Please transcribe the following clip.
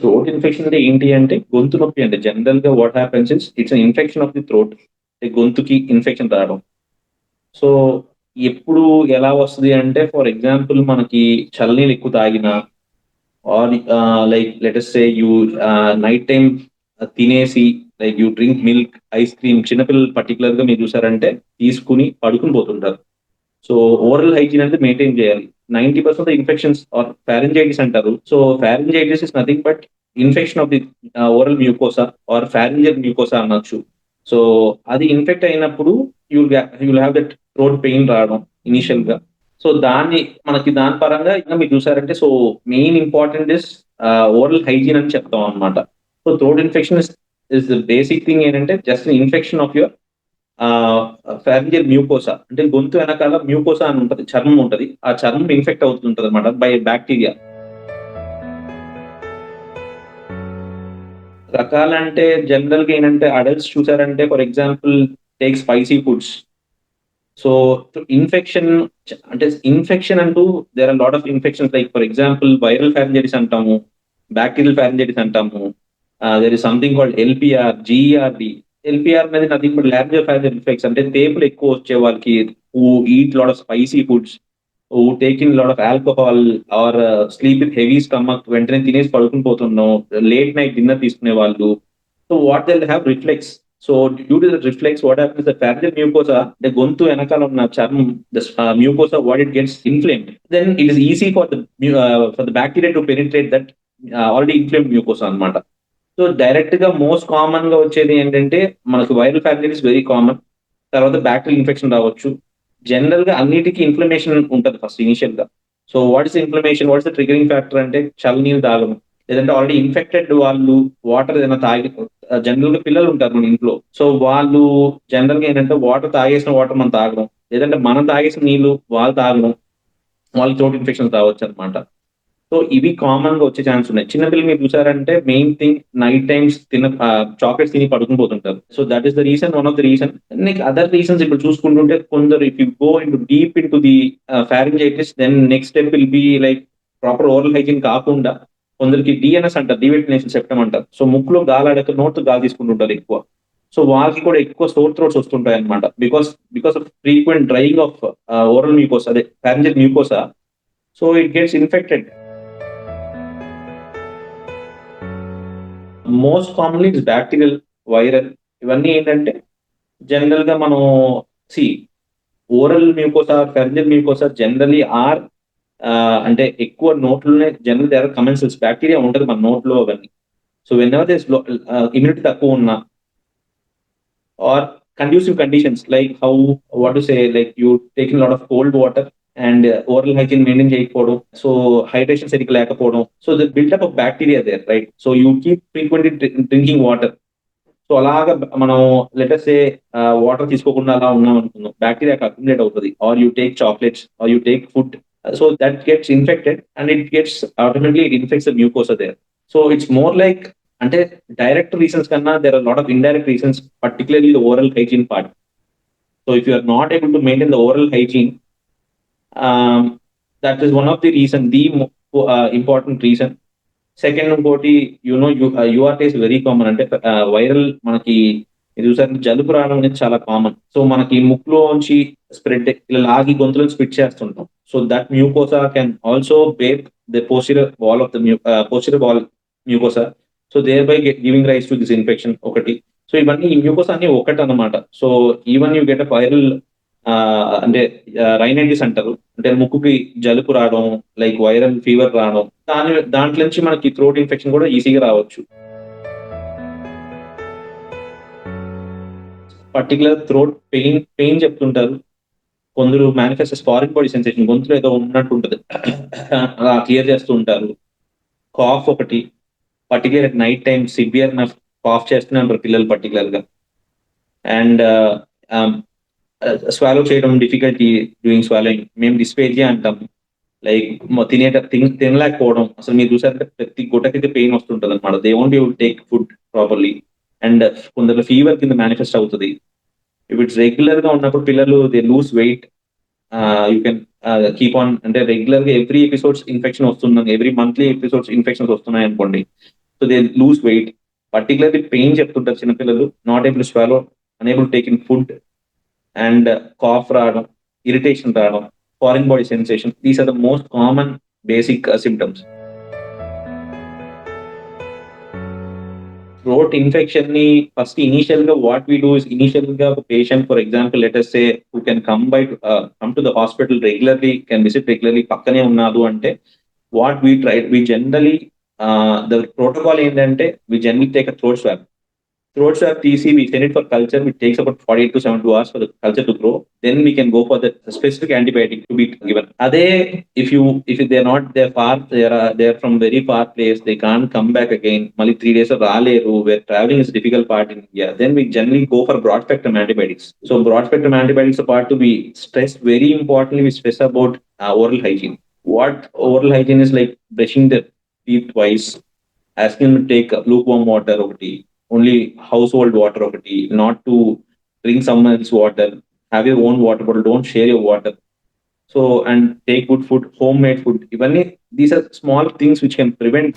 Throat infection అంటే ఏంటి అంటే గొంతు నొప్పి అంటే జనరల్గా what happens is it's infection of the throat గొంతుకి infection రావడం. సో ఎప్పుడు ఎలా వస్తుంది అంటే ఫర్ ఎగ్జాంపుల్ మనకి చల్లనీళ్ళు ఎక్కువ తాగినా or like let's say you night time తినేసి like you drink milk ice cream చిన్నపిల్లలు పర్టికులర్గా మీరు చూసారంటే తీసుకుని పడుకుని పోతుంటారు. సో ఓవరాల్ హైజీన్ అనేది మెయింటైన్ చేయాలి. Ninety percent infections or pharyngitis అంటారు so pharyngitis is nothing but infection of the oral mucosa or pharyngeal mucosa అనొచ్చు. సో అది ఇన్ఫెక్ట్ అయినప్పుడు you you'll have that throat pain రావడం ఇనిషియల్గా సో దాన్ని మనకి దాని పరంగా ఇంకా మీరు చూసారంటే so main important is oral hygiene అని చెప్తాం అనమాట so throat infection is is the basic thing ఏంటంటే just infection of your familiar mucosa. అంటే గొంతు వెనకాల మ్యూకోసా అని ఉంటది చర్మం ఉంటది. ఆ చర్మం ఇన్ఫెక్ట్ అవుతుంటది అనమాట బై బ్యాక్టీరియా. రకాలంటే జనరల్గా ఏంటంటే అడల్ట్స్ చూసారంటే for example take spicy foods. So infection అంటే ఇన్ఫెక్షన్ అంటూ there are lot of infections like for example viral pharyngitis అంటాము బ్యాక్టీరియల్ ఫ్యారింజైటిస్ అంటాము there is something called LPR GRD LPR మీద nothing ఇప్పుడు ల్యాబ్జర్ ఫ్యారింజైల్ ఎఫెక్ట్స్ అంటే తేపులు ఎక్కువ వచ్చే వాళ్ళకి who eat lot of spicy foods who take in of alcohol or sleep with heavy stomach వెంటనే తినేసి పడుకుని పోతున్నాం. లేట్ నైట్ డిన్నర్ తీసుకునే వాళ్ళు. So what they have reflex so due to the reflex what happens the mucosa the గొంతు వెనకాల ఉన్న చర్మం the mucosa what it gets inflame then it is easy for the for the bacteria to penetrate that already inflame mucosa అనమాట so డైరెక్ట్గా most కామన్గా వచ్చేది ఏంటంటే మనకు వైరల్ ఫ్యాక్టరీస్ వెరీ కామన్ తర్వాత బ్యాక్టీరియల్ ఇన్ఫెక్షన్ రావచ్చు. జనరల్గా అన్నిటికీ ఇన్ఫ్లమేషన్ ఉంటుంది ఫస్ట్ ఇనిషియల్గా. So what is inflammation what is the triggering factor అంటే చల్లనీళ్ళు తాగడం. లేదంటే ఆల్రెడీ ఇన్ఫెక్టెడ్ వాళ్ళు వాటర్ ఏదైనా తాగి జనరల్గా పిల్లలు ఉంటారు మన ఇంట్లో. సో వాళ్ళు జనరల్గా ఏంటంటే వాటర్ తాగేసిన వాటర్ మనం తాగడం. లేదంటే మనం తాగేసిన నీళ్ళు వాళ్ళు తాగడం. వాళ్ళకి చోటు ఇన్ఫెక్షన్ రావచ్చు అనమాట సో ఇవి కామన్గా వచ్చే ఛాన్స్ ఉన్నాయి. చిన్నపిల్లలు మీరు చూసారంటే మెయిన్ థింగ్ నైట్ టైమ్స్ తిన చాక్లెట్స్ తిని పడుకుని పోతుంటారు. So that is the reason one of the reason నీకు అదర్ రీజన్స్ ఇప్పుడు చూసుకుంటుంటే కొందరు if you go in deep into the pharyngitis then next step will be like proper oral hygiene కాకుండా కొందరికి డిఎన్ఎస్ అంటారు డివెంటినేషన్ సెప్టమ్ అంటారు. సో ముక్కులో గాలి అడక నోట్ గాలి తీసుకుంటుంటారు ఎక్కువ. సో వాళ్ళకి కూడా ఎక్కువ స్టోర్ థ్రోట్స్ వస్తుంటాయి అనమాట because because of frequent drying of oral mucous అదే pharyngeal mucosa so it gets infected most commonly it's bacterial viral ఇవన్నీ ఏంటంటే జనరల్గా మనం see oral mucosa pharyngeal mucosa generally are అంటే ఎక్కువ నోట్లోనే జనరల్ దగ్గర కమెన్సల్స్ బ్యాక్టీరియా ఉంటుంది మన నోట్లో అవన్నీ. So whenever there's immunity తక్కువ ఉన్నా or conducive conditions like how what to say like you taking lot of cold water and oral hygiene maintain చేయకపోవడం సో హైడ్రేషన్ సరిగ్గా లేకపోవడం so the buildup of bacteria there right so you keep frequently drinking water so అలాగా మనం litres ఏ water తీసుకోకుండా అలా ఉన్నాం అనుకుందాం. బ్యాక్టీరియా అక్యుములేట్ అవుతుంది. Or you take chocolates or you take food so that gets infected and it gets automatically it infects the mucosa there so it's more like అంటే direct reasons కన్నా there are lot of indirect reasons particularly the oral hygiene part so if you are not able to maintain the oral hygiene that is one of the the the important reason. Second ఇంకోటి you know URT is very common అంటే viral మనకి చూసారంటే జలుబు రావడం అనేది చాలా common so మనకి ముక్కులోంచి spread ఇలా లాగి గొంతులో స్ప్రిడ్ చేస్తుంటాం. So that mucosa can also bake the posterior wall of the posterior wall mucosa so there by giving rise to this infection ఒకటి. సో ఇవన్నీ ఈ మ్యూకోసా అన్ని ఒకటి అనమాట so even you get a viral అంటే rhinitis అంటారు అంటే ముక్కుకి జలుపు రావడం లైక్ వైరల్ ఫీవర్ రావడం దాని దాంట్లో నుంచి మనకి థ్రోట్ ఇన్ఫెక్షన్ కూడా ఈజీగా రావచ్చు. పర్టికులర్ థ్రోట్ పెయిన్ పెయిన్ చెప్తుంటారు. కొందరు మేనిఫెస్ట్ ఫారిన్ బాడీ సెన్సేషన్ గొంతులో ఏదో ఉన్నట్టు ఉంటుంది అలా క్లియర్ చేస్తూ ఉంటారు. కాఫ్ ఒకటి particular at night time severe నా కాఫ్ చేస్తూనే ఉంటారు పిల్లలు పర్టికులర్గా. అండ్ స్వాలో చేయడం డిఫికల్టీ డూయింగ్ స్వాలోయింగ్ మేము డిస్పేజియా అంటాం. లైక్ తినేట తినలేకపోవడం. అసలు మీరు చూసారంటే ప్రతి గుట్టకైతే పెయిన్ వస్తుంటుంది అనమాట they won't you take food properly and కొందరు ఫీవర్ కింద మేనిఫెస్ట్ అవుతుంది. ఇఫ్ ఇట్స్ రెగ్యులర్గా ఉన్నప్పుడు పిల్లలు they lose weight you can keep on అంటే రెగ్యులర్గా ఎవ్రీ ఎపిసోడ్స్ ఇన్ఫెక్షన్ వస్తుందని ఎవ్రీ మంత్లీ ఎపిసోడ్స్ ఇన్ఫెక్షన్స్ వస్తున్నాయి అనుకోండి. So they lose weight particularly pain చెప్తుంటారు చిన్నపిల్లలు. Not able swallow unable taking food and cough రావడం ఇరిటేషన్ రావడం foreign body sensation these are the most common basic symptoms throat ఇన్ఫెక్షన్ని first ఇనిషియల్గా what we do ఇనిషియల్గా patient for example letters who can come by come to the hospital regularly can visit regularly పక్కనే ఉన్నాడు అంటే what we try we generally the protocol ఏంటంటే we general take a throat swab throats have TC, we send it for culture, which takes about 48 to 72 hours for the culture to grow. Then we can go for the specific antibiotic to be given. Are they, if you, if they're not they're far, they're, uh, they're from very far place, they can't come back again, only three days of Raleru, where traveling is a difficult part in India, then we generally go for broad spectrum antibiotics. So broad spectrum antibiotics apart to be stressed, very importantly, we stress about uh, oral hygiene. What oral hygiene is like brushing the teeth twice, asking them to take lukewarm water over tea, only household water of tea, not to drink someone else's water. Have your own water bottle. Don't share your water. So and take good food, homemade food. Even these are small things which can prevent.